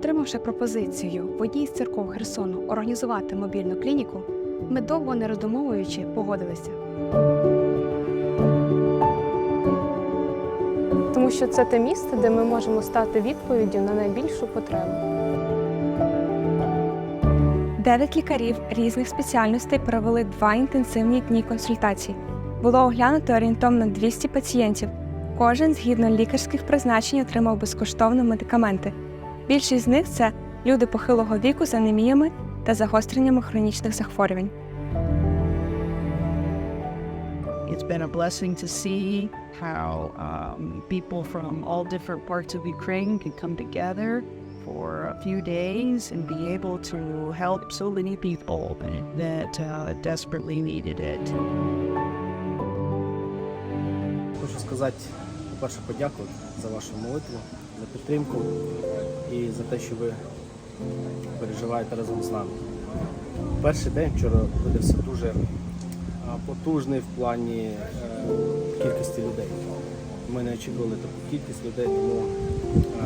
Отримавши пропозицію в одній з церков Херсону організувати мобільну клініку, ми довго не роздумовуючи погодилися. Тому що це те місце, де ми можемо стати відповіддю на найбільшу потребу. Дев'ять лікарів різних спеціальностей провели два інтенсивні дні консультацій. Було оглянуто орієнтовно 200 пацієнтів. Кожен згідно лікарських призначень отримав безкоштовно медикаменти. Більшість з них це люди похилого віку з анеміями та загостреннями хронічних захворювань. It's been a blessing to see how um, people from all different parts of Ukraine can come together for a few days and be able to help so many people that uh, desperately needed it. Хочу сказати, по-перше, подякувати за вашу молитву, за підтримку і за те, що ви переживаєте разом з нами. Перший день вчора видався дуже потужний в плані е, кількості людей. Ми не очікували таку кількість людей, тому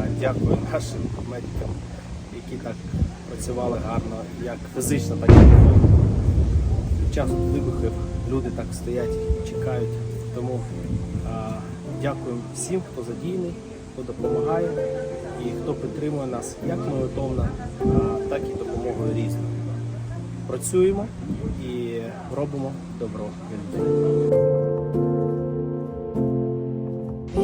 е, дякую нашим медикам, які так працювали гарно, як фізично, так і духовно. Під час вибухів люди так стоять, чекають. Тому дякую всім, хто задійний, хто допомагає і хто підтримує нас як молитовно, так і допомогою різною. Працюємо і робимо добро для людей.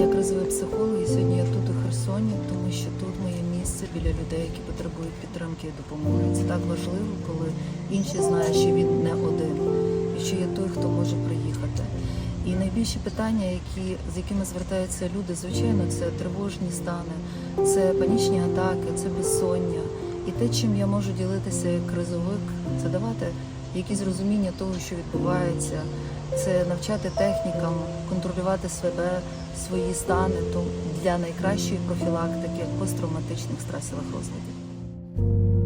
Я кризовий психолог і сьогодні я тут у Херсоні, тому що тут моє місце біля людей, які потребують підтримки і допомоги. Це так важливо, коли інші знають, що він не один і що є той, хто може приїхати. І найбільші питання, які, з якими звертаються люди, звичайно, це тривожні стани, це панічні атаки, це безсоння. І те, чим я можу ділитися як кризовик, це давати якісь розуміння того, що відбувається, це навчати технікам контролювати себе, свої стани для найкращої профілактики посттравматичних стресових розладів.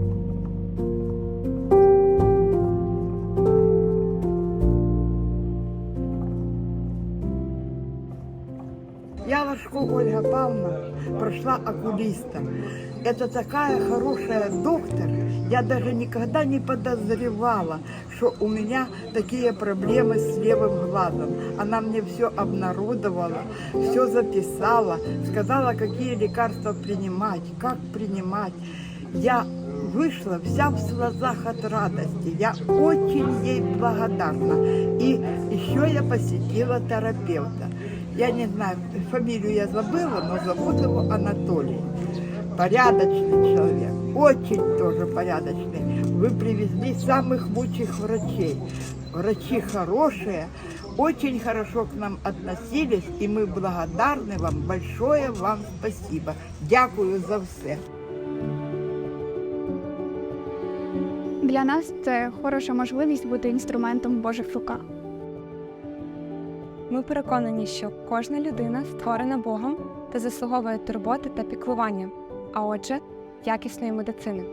Я Вашко Ольга Павловна прошла окулиста. Это такая хорошая доктор. Я даже никогда не подозревала, что у меня такие проблемы с левым глазом. Она мне все обнародовала, все записала, сказала, какие лекарства принимать, как принимать. Я вышла вся в слезах от радости. Я очень ей благодарна. И еще я посетила терапевта. Я не знаю, фамилию я забыла, но зовут его Анатолий. Порядочный человек, очень тоже порядочный. Вы привезли самых лучших врачей. Врачи хорошие, очень хорошо к нам относились, и мы благодарны вам. Большое вам спасибо. Дякую за все. Для нас це хороша можливість бути інструментом в Божих руках. Ми переконані, що кожна людина створена Богом та заслуговує турботи та піклування, а отже, якісної медицини.